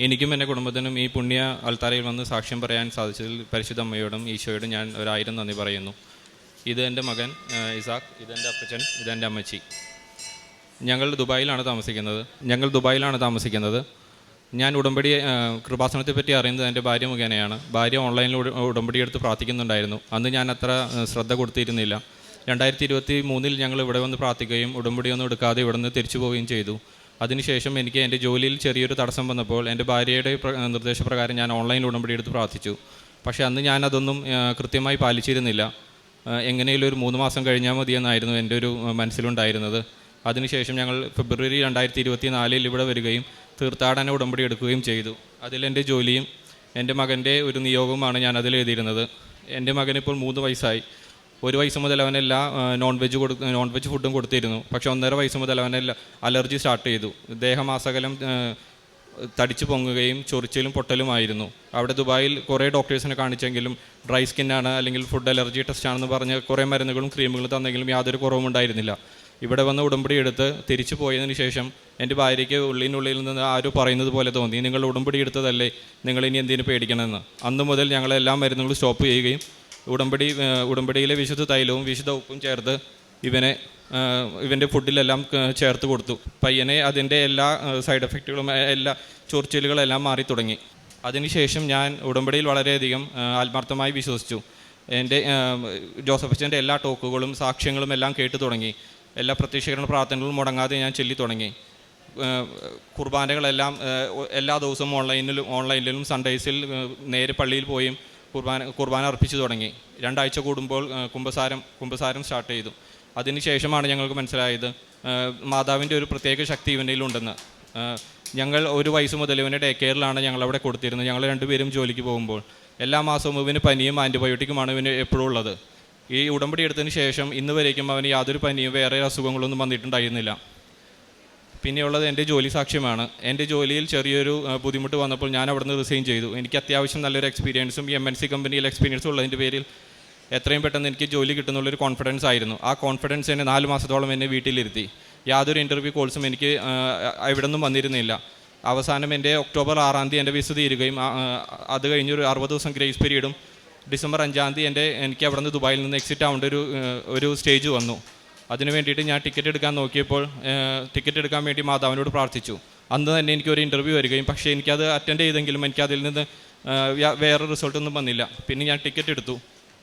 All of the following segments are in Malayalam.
എനിക്കും എന്റെ കുടുംബത്തിനും ഈ പുണ്യ അൽത്താരയിൽ വന്ന് സാക്ഷ്യം പറയാൻ സാധിച്ചതിൽ പരിശുദ്ധ അമ്മയോടും ഈശോയോടും ഞാൻ ഒരായിരം നന്ദി പറയുന്നു. ഇത് എന്റെ മകൻ ഇസാഖ് ഇതെന്റെ അപ്പച്ചൻ ഇതെന്റെ അമ്മച്ചി. ഞങ്ങൾ ദുബായിലാണ് താമസിക്കുന്നത്. ഞങ്ങൾ ദുബായിലാണ് താമസിക്കുന്നത്. ഞാൻ ഉടമ്പടി കൃപാസനത്തെ പറ്റി അറിയുന്നത് എന്റെ ഭാര്യ മുഖേനയാണ്. ഭാര്യ ഓൺലൈനിൽ ഉട- ഉടമ്പടി എടുത്ത് പ്രാർത്ഥിക്കുന്നുണ്ടായിരുന്നു. അന്ന് ഞാൻ അത്ര ശ്രദ്ധ കൊടുത്തിരുന്നില്ല. രണ്ടായിരത്തി ഇരുപത്തി മൂന്നിൽ ഞങ്ങൾ ഇവിടെ വന്ന് പ്രാർത്ഥിക്കുകയും ഉടമ്പടിയൊന്നും എടുക്കാതെ ഇവിടെ നിന്ന് തിരിച്ചു പോവുകയും ചെയ്തു. അതിനുശേഷം എനിക്ക് എന്റെ ജോലിയിൽ ചെറിയൊരു തടസ്സം വന്നപ്പോൾ എന്റെ ഭാര്യയുടെ നിർദ്ദേശപ്രകാരം ഞാൻ ഓൺലൈൻ ഉടമ്പടി എടുത്ത് പ്രാർത്ഥിച്ചു. പക്ഷേ അന്ന് ഞാൻ അതൊന്നും കൃത്യമായി പാലിച്ചിരുന്നില്ല. ആ, എങ്ങനെയും ഒരു മൂന്ന് മാസം കഴിഞ്ഞാൽ മതിയെന്നായിരുന്നു എന്റെ ഒരു മനസ്സിലുണ്ടായിരുന്നത്. അതിനുശേഷം ഞങ്ങൾ ഫെബ്രുവരി രണ്ടായിരത്തി ഇരുപത്തി നാലിൽ ഇവിടെ വരികയും തീർത്ഥാടന ഉടമ്പടി എടുക്കുകയും ചെയ്തു. അതിലെന്റെ ജോലിയും എന്റെ മകന്റെ ഒരു നിയോഗവുമാണ് ഞാൻ അതിൽ എഴുതിയിരുന്നത് എന്റെ മകനിപ്പോൾ മൂന്ന് വയസ്സായി. ഒരു വയസ്സ് മുതൽ അവനെല്ലാ നോൺ വെജ് കൊടു നോൺ വെജ് ഫുഡും കൊടുത്തിരുന്നു. പക്ഷേ ഒന്നര വയസ്സ് മുതൽ അവനെല്ലാം അലർജി സ്റ്റാർട്ട് ചെയ്തു. ദേഹമാസകലം തടിച്ചു പൊങ്ങുകയും ചൊറിച്ചിലും പൊട്ടലുമായിരുന്നു അവിടെ ദുബായിൽ കുറേ ഡോക്ടേഴ്സിനെ കാണിച്ചെങ്കിലും ഡ്രൈ സ്കിന്നാണ് അല്ലെങ്കിൽ ഫുഡ് അലർജി ടെസ്റ്റ് ആണെന്ന് പറഞ്ഞ് കുറേ മരുന്നുകളും ക്രീമുകളും തന്നെങ്കിലും യാതൊരു കുറവും ഉണ്ടായിരുന്നില്ല. ഇവിടെ വന്ന് ഉടമ്പടി എടുത്ത് തിരിച്ചു പോയതിന് ശേഷം എന്റെ ഭാര്യയ്ക്ക് ഉള്ളിനുള്ളിൽ നിന്ന് ആരും പറയുന്നത് പോലെ തോന്നി. നിങ്ങൾ ഉടമ്പടി എടുത്തതല്ലേ? നിങ്ങൾ ഇനി എന്തിനു പേടിക്കണമെന്ന്? അന്ന് മുതൽ ഞങ്ങളെല്ലാ മരുന്നുകളും സ്റ്റോപ്പ് ചെയ്യുകയും ഉടമ്പടി ഉടമ്പടിയിലെ വിശുദ്ധ തൈലവും വിശുദ്ധ ഉപ്പും ചേർത്ത് ഇവനെ ഇവന്റെ ഫുഡിലെല്ലാം ചേർത്ത് കൊടുത്തു. പയ്യനെ അതിന്റെ എല്ലാ സൈഡ് എഫക്റ്റുകളും എല്ലാ ചൊറിച്ചിലുകളെല്ലാം മാറി തുടങ്ങി. അതിനുശേഷം ഞാൻ ഉടമ്പടിയിൽ വളരെയധികം ആത്മാർത്ഥമായി വിശ്വസിച്ചു. എന്റെ ജോസഫ് അച്ഛന്റെ എല്ലാ ടോക്കുകളും സാക്ഷ്യങ്ങളും എല്ലാം കേട്ടു തുടങ്ങി. എല്ലാ പ്രത്യക്ഷീകരണ പ്രാർത്ഥനകളും മുടങ്ങാതെ ഞാൻ ചൊല്ലി തുടങ്ങി. കുർബാനകളെല്ലാം എല്ലാ ദിവസവും ഓൺലൈനിലും ഓൺലൈനിലും സൺഡേസിൽ നേരെ പള്ളിയിൽ പോയും. കുർബാന കുർബാന അർപ്പിച്ചു തുടങ്ങി. രണ്ടാഴ്ച കൂടുമ്പോൾ കുംഭസാരം കുംഭസാരം സ്റ്റാർട്ട് ചെയ്തു. അതിനുശേഷമാണ് ഞങ്ങൾക്ക് മനസ്സിലായത് മാതാവിന്റെ ഒരു പ്രത്യേക ശക്തി ഇവനിലുണ്ടെന്ന് ഞങ്ങൾ ഒരു വയസ്സ് മുതൽ ഇവനെ ഡേ കെയറിലാണ് ഞങ്ങൾ അവിടെ കൊടുത്തിരുന്നത്. ഞങ്ങൾ രണ്ടുപേരും ജോലിക്ക് പോകുമ്പോൾ എല്ലാ മാസവും ഇവന് പനിയും ആന്റിബയോട്ടിക്കുമാണ് ഇവന് എപ്പോഴും ഉള്ളത്. ഈ ഉടമ്പടി എടുത്തതിന് ശേഷം ഇന്ന് വരേക്കും അവന് യാതൊരു പനിയും വേറെ അസുഖങ്ങളൊന്നും വന്നിട്ടുണ്ടായിരുന്നില്ല. പിന്നെയുള്ളത് എന്റെ ജോലി സാക്ഷ്യമാണ്. എന്റെ ജോലിയിൽ ചെറിയൊരു ബുദ്ധിമുട്ട് വന്നപ്പോൾ ഞാൻ അവിടുന്ന് റിസൈൻ ചെയ്തു. എനിക്ക് അത്യാവശ്യം നല്ലൊരു എക്സ്പീരിയൻസും എം എൻ സി കമ്പനിയിൽ എക്സ്പീരിയൻസും ഉള്ളതിന്റെ പേരിൽ എത്രയും പെട്ടെന്ന് എനിക്ക് ജോലി കിട്ടുന്നുള്ളൊരു കോൺഫിഡൻസ് ആയിരുന്നു. ആ കോൺഫിഡൻസ് എന്നെ നാല് മാസത്തോളം എന്നെ വീട്ടിലിരുത്തി. യാതൊരു ഇന്റർവ്യൂ കോഴ്സും എനിക്ക് ഇവിടെ നിന്നും വന്നിരുന്നില്ല. അവസാനം എന്റെ ഒക്ടോബർ ആറാം തീയതി എന്റെ വിസ തീരുകയും അത് കഴിഞ്ഞൊരു അറുപത് ദിവസം ഗ്രേസ് പീരീഡും ഡിസംബർ അഞ്ചാം തീയതി എന്റെ എനിക്ക് അവിടെ നിന്ന് ദുബായിൽ നിന്ന് എക്സിറ്റ് ആവേണ്ട ഒരു ഒരു സ്റ്റേജ് വന്നു. അതിന് വേണ്ടിയിട്ട് ഞാൻ ടിക്കറ്റ് എടുക്കാൻ നോക്കിയപ്പോൾ ടിക്കറ്റ് എടുക്കാൻ വേണ്ടി മാതാവിനോട് പ്രാർത്ഥിച്ചു. അന്ന് തന്നെ എനിക്ക് ഒരു ഇന്റർവ്യൂ വരികയും പക്ഷേ എനിക്കത് അറ്റൻഡ് ചെയ്തെങ്കിലും എനിക്ക് അതിൽ നിന്ന് വേറെ റിസൾട്ടൊന്നും വന്നില്ല. പിന്നെ ഞാൻ ടിക്കറ്റ് എടുത്തു.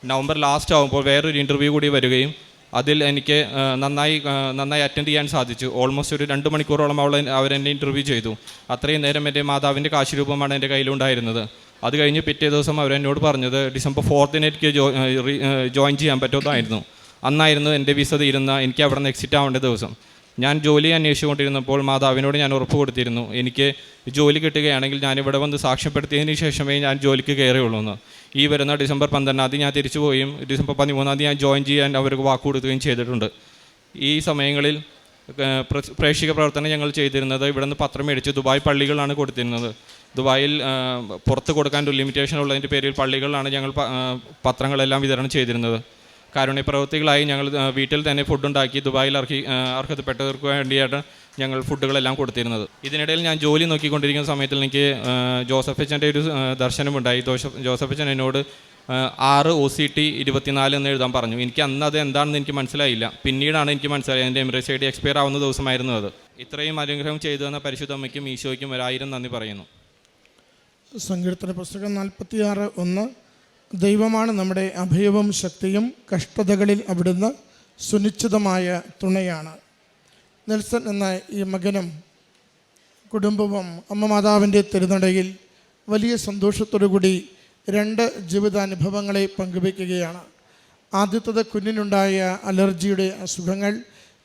നവംബർ ലാസ്റ്റ് ആകുമ്പോൾ വേറൊരു ഇന്റർവ്യൂ കൂടി വരികയും അതിൽ എനിക്ക് നന്നായി നന്നായി അറ്റൻഡ് ചെയ്യാൻ സാധിച്ചു. ഓൾമോസ്റ്റ് ഒരു രണ്ട് മണിക്കൂറോളം അവൾ അവരെന്നെ ഇന്റർവ്യൂ ചെയ്തു. അത്രയും നേരം എന്റെ മാതാവിന്റെ കാശുരൂപമാണ് എന്റെ കയ്യിലുണ്ടായിരുന്നത്. അത് കഴിഞ്ഞ് പിറ്റേ ദിവസം അവരെന്നോട് പറഞ്ഞത് ഡിസംബർ ഫോർത്തിന് എനിക്ക് ജോയിൻ ചെയ്യാൻ പറ്റുമെന്നായിരുന്നു. അന്നായിരുന്നു എന്റെ വിസ തീരുന്ന എനിക്ക് അവിടെ നിന്ന് എക്സിറ്റ് ആവേണ്ട ദിവസം. ഞാൻ ജോലി അന്വേഷിച്ചുകൊണ്ടിരുന്നപ്പോൾ മാതാവിനോട് ഞാൻ ഉറപ്പ് കൊടുത്തിരുന്നു. എനിക്ക് ജോലി കിട്ടുകയാണെങ്കിൽ ഞാൻ ഇവിടെ വന്ന് സാക്ഷ്യപ്പെടുത്തിയതിന് ശേഷമേ ഞാൻ ജോലിക്ക് കയറുകയുള്ളൂ എന്ന്. ഈ വരുന്ന ഡിസംബർ പന്ത്രണ്ടാം തീയതി ഞാൻ തിരിച്ചു പോയും. ഡിസംബർ പതിമൂന്നാം തീയതി ഞാൻ ജോയിൻ ചെയ്യാൻ അവർക്ക് വാക്ക് കൊടുക്കുകയും ചെയ്തിട്ടുണ്ട്. ഈ സമയങ്ങളിൽ പ്രേക്ഷിക പ്രവർത്തനം ഞങ്ങൾ ചെയ്തിരുന്നത് ഇവിടെ നിന്ന് പത്രം മേടിച്ച് ദുബായ് പള്ളികളാണ് കൊടുത്തിരുന്നത്. ദുബായിൽ പുറത്ത് കൊടുക്കാൻ ഒരു ലിമിറ്റേഷൻ ഉള്ളതിന്റെ പേരിൽ പള്ളികളിലാണ് ഞങ്ങൾ പത്രങ്ങളെല്ലാം വിതരണം ചെയ്തിരുന്നത്. കാരുണ്യ പ്രവൃത്തികളായി ഞങ്ങൾ വീട്ടിൽ തന്നെ ഫുഡുണ്ടാക്കി ദുബായിൽ അർഹി അർഹതപ്പെട്ടവർക്ക് വേണ്ടിയാണ് ഞങ്ങൾ ഫുഡുകളെല്ലാം കൊടുത്തിരുന്നത്. ഇതിനിടയിൽ ഞാൻ ജോലി നോക്കിക്കൊണ്ടിരിക്കുന്ന സമയത്തിൽ എനിക്ക് ജോസഫ് അച്ഛന്റെ ഒരു ദർശനമുണ്ടായി. ജോസഫ് അച്ഛൻ എന്നോട് ആറ് ഒ സി ടി ഇരുപത്തിനാല് എന്ന് എഴുതാൻ പറഞ്ഞു. എനിക്ക് അന്ന് അത് എന്താണെന്ന് എനിക്ക് മനസ്സിലായില്ല. പിന്നീടാണ് എനിക്ക് മനസ്സിലായത് എന്റെ എമിറേറ്റ്സ് ഐ ഡി എക്സ്പയർ ആവുന്ന ദിവസമായിരുന്നു അത്. ഇത്രയും അനുഗ്രഹം ചെയ്തു തന്ന പരിശുദ്ധ അമ്മയ്ക്കും ഈശോയ്ക്കും ഒരായിരം നന്ദി പറയുന്നു. സങ്കീർത്തന പുസ്തകം നാൽപ്പത്തി ആറ് ഒന്ന് ദൈവമാണ് നമ്മുടെ അഭയവും ശക്തിയും കഷ്ടതകളിൽ അവിടുന്ന് സുനിശ്ചിതമായ തുണയാണ്. നെൽസൺ എന്ന ഈ മകനും കുടുംബവും അമ്മ മാതാവിന്റെ തിരുനടയിൽ വലിയ കൂടി രണ്ട് ജീവിതാനുഭവങ്ങളെ പങ്കുവയ്ക്കുകയാണ്. ആദ്യത്തത് കുഞ്ഞിനുണ്ടായ അലർജിയുടെ അസുഖങ്ങൾ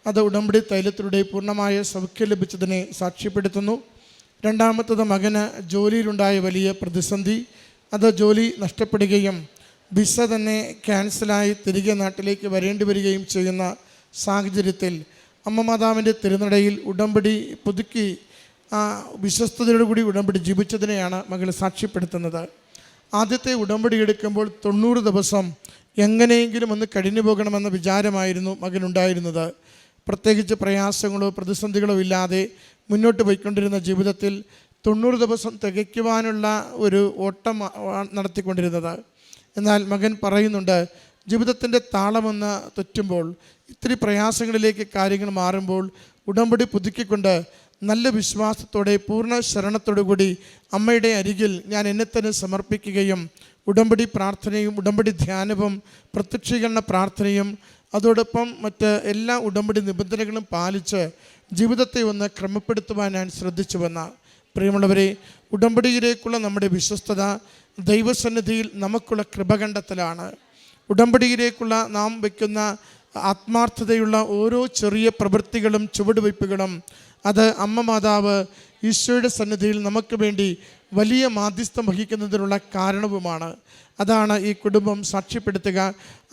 അത് ഉടമ്പടി തൈലത്തിലൂടെ പൂർണമായ സൗഖ്യം ലഭിച്ചതിനെ സാക്ഷ്യപ്പെടുത്തുന്നു. രണ്ടാമത്തത് മകന് ജോലിയിലുണ്ടായ വലിയ പ്രതിസന്ധി അത് ജോലി നഷ്ടപ്പെടുകയും വിസ തന്നെ ക്യാൻസലായി തിരികെ നാട്ടിലേക്ക് വരേണ്ടി വരികയും ചെയ്യുന്ന സാഹചര്യത്തിൽ അമ്മ മാതാവിന്റെ തിരുനടയിൽ ഉടമ്പടി പുതുക്കി ആ വിശ്വസ്തയോടുകൂടി ഉടമ്പടി ജീവിച്ചതിനെയാണ് മകൾ സാക്ഷ്യപ്പെടുത്തുന്നത്. ആദ്യത്തെ ഉടമ്പടി എടുക്കുമ്പോൾ തൊണ്ണൂറ് ദിവസം എങ്ങനെയെങ്കിലും ഒന്ന് കഴിഞ്ഞു പോകണമെന്ന വിചാരമായിരുന്നു മകനുണ്ടായിരുന്നത്. പ്രത്യേകിച്ച് പ്രയാസങ്ങളോ പ്രതിസന്ധികളോ ഇല്ലാതെ മുന്നോട്ട് പോയിക്കൊണ്ടിരുന്ന ജീവിതത്തിൽ തൊണ്ണൂറ് ദിവസം തികയ്ക്കുവാനുള്ള ഒരു ഓട്ടം നടത്തിക്കൊണ്ടിരുന്നത്. എന്നാൽ മകൻ പറയുന്നുണ്ട് ജീവിതത്തിന്റെ താളമെന്ന് തെറ്റുമ്പോൾ ഇത്തിരി പ്രയാസങ്ങളിലേക്ക് കാര്യങ്ങൾ മാറുമ്പോൾ ഉടമ്പടി പുതുക്കിക്കൊണ്ട് നല്ല വിശ്വാസത്തോടെ പൂർണ ശരണത്തോടുകൂടി അമ്മയുടെ അരികിൽ ഞാൻ എന്നെ തന്നെ സമർപ്പിക്കുകയും ഉടമ്പടി പ്രാർത്ഥനയും ഉടമ്പടി ധ്യാനവും പ്രത്യക്ഷീകരണ പ്രാർത്ഥനയും അതോടൊപ്പം മറ്റ് എല്ലാ ഉടമ്പടി നിബന്ധനകളും പാലിച്ച് ജീവിതത്തെ ഒന്ന് ക്രമപ്പെടുത്തുവാൻ ഞാൻ ശ്രദ്ധിച്ചു വന്ന പ്രിയമുള്ളവരെ ഉടമ്പടിയിലേക്കുള്ള നമ്മുടെ വിശ്വസ്തത ദൈവസന്നിധിയിൽ നമുക്കുള്ള കൃപ കണ്ടെത്തലാണ് ഉടമ്പടിയിലേക്കുള്ള നാം വയ്ക്കുന്ന ആത്മാർത്ഥതയുള്ള ഓരോ ചെറിയ പ്രവൃത്തികളും ചുവടുവയ്പ്പുകളും അത് അമ്മ മാതാവ് ഈശോയുടെ സന്നിധിയിൽ നമുക്ക് വേണ്ടി വലിയ മാധ്യസ്ഥം വഹിക്കുന്നതിനുള്ള കാരണവുമാണ്. അതാണ് ഈ കുടുംബം സാക്ഷ്യപ്പെടുത്തുക.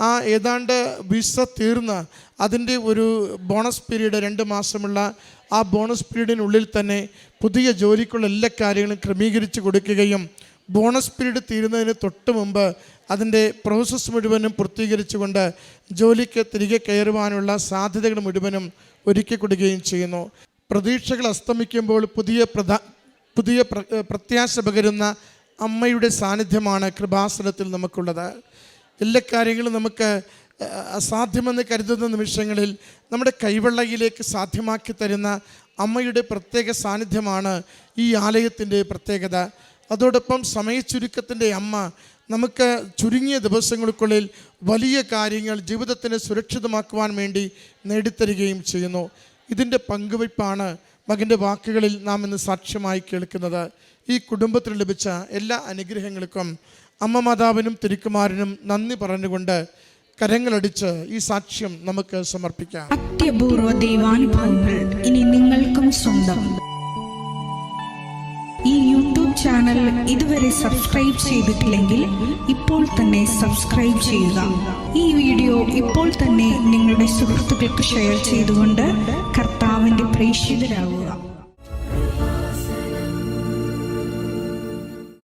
ആ ഏതാണ്ട് വിസ തീർന്ന് അതിന്റെ ഒരു ബോണസ് പീരീഡ് രണ്ട് മാസമുള്ള ആ ബോണസ് പീരീഡിനുള്ളിൽ തന്നെ പുതിയ ജോലിക്കുള്ള എല്ലാ കാര്യങ്ങളും ക്രമീകരിച്ച് കൊടുക്കുകയും ബോണസ് പീരീഡ് തീരുന്നതിന് തൊട്ട് മുമ്പ് അതിന്റെ പ്രോസസ്സ് മുഴുവനും പൂർത്തീകരിച്ചുകൊണ്ട് ജോലിക്ക് തിരികെ കയറുവാനുള്ള സാധ്യതകൾ മുഴുവനും ഒരുക്കി കൊടുക്കുകയും ചെയ്യുന്നു. പ്രതീക്ഷകൾ അസ്തമിക്കുമ്പോൾ പുതിയ പ്രധാ പുതിയ പ്ര പ്രത്യാശ പകരുന്ന അമ്മയുടെ സാന്നിധ്യമാണ് കൃപാസനത്തിൽ നമുക്കുള്ളത്. എല്ലാ കാര്യങ്ങളും നമുക്ക് അസാധ്യമെന്ന് കരുതുന്ന നിമിഷങ്ങളിൽ നമ്മുടെ കൈവെള്ളയിലേക്ക് സാധ്യമാക്കി തരുന്ന അമ്മയുടെ പ്രത്യേക സാന്നിധ്യമാണ് ഈ ആലയത്തിന്റെ പ്രത്യേകത. അതോടൊപ്പം സമയച്ചുരുക്കത്തിന്റെ അമ്മ നമുക്ക് ചുരുങ്ങിയ ദിവസങ്ങൾക്കുള്ളിൽ വലിയ കാര്യങ്ങൾ ജീവിതത്തിന് സുരക്ഷിതമാക്കുവാൻ വേണ്ടി നേടിത്തരികയും ചെയ്യുന്നു. ഇതിന്റെ പങ്കുവയ്പ്പാണ് മകന്റെ വാക്കുകളിൽ നാം ഇന്ന് സാക്ഷ്യമായി കേൾക്കുന്നത്. ഈ കുടുംബത്തിന് ലഭിച്ച എല്ലാ അനുഗ്രഹങ്ങൾക്കും അമ്മ മാതാവിനും തിരുക്കുമാരനും നന്ദി പറഞ്ഞുകൊണ്ട് കരങ്ങളടിച്ച് ഈ സാക്ഷ്യം നമുക്ക് സമർപ്പിക്കാം. അത്യപൂർവ ദൈവാനുഭവങ്ങൾ ഇനി നിങ്ങൾക്കും സ്വന്തം. ഈ യൂട്യൂബ് ചാനൽ ഇതുവരെ സബ്സ്ക്രൈബ് ചെയ്തിട്ടില്ലെങ്കിൽ ഇപ്പോൾ തന്നെ സബ്സ്ക്രൈബ് ചെയ്യുക. ഈ വീഡിയോ ഇപ്പോൾ തന്നെ നിങ്ങളുടെ സുഹൃത്തുക്കൾക്ക് ഷെയർ ചെയ്തുകൊണ്ട് കർത്താവിൻ്റെ പ്രേക്ഷിതരാകുക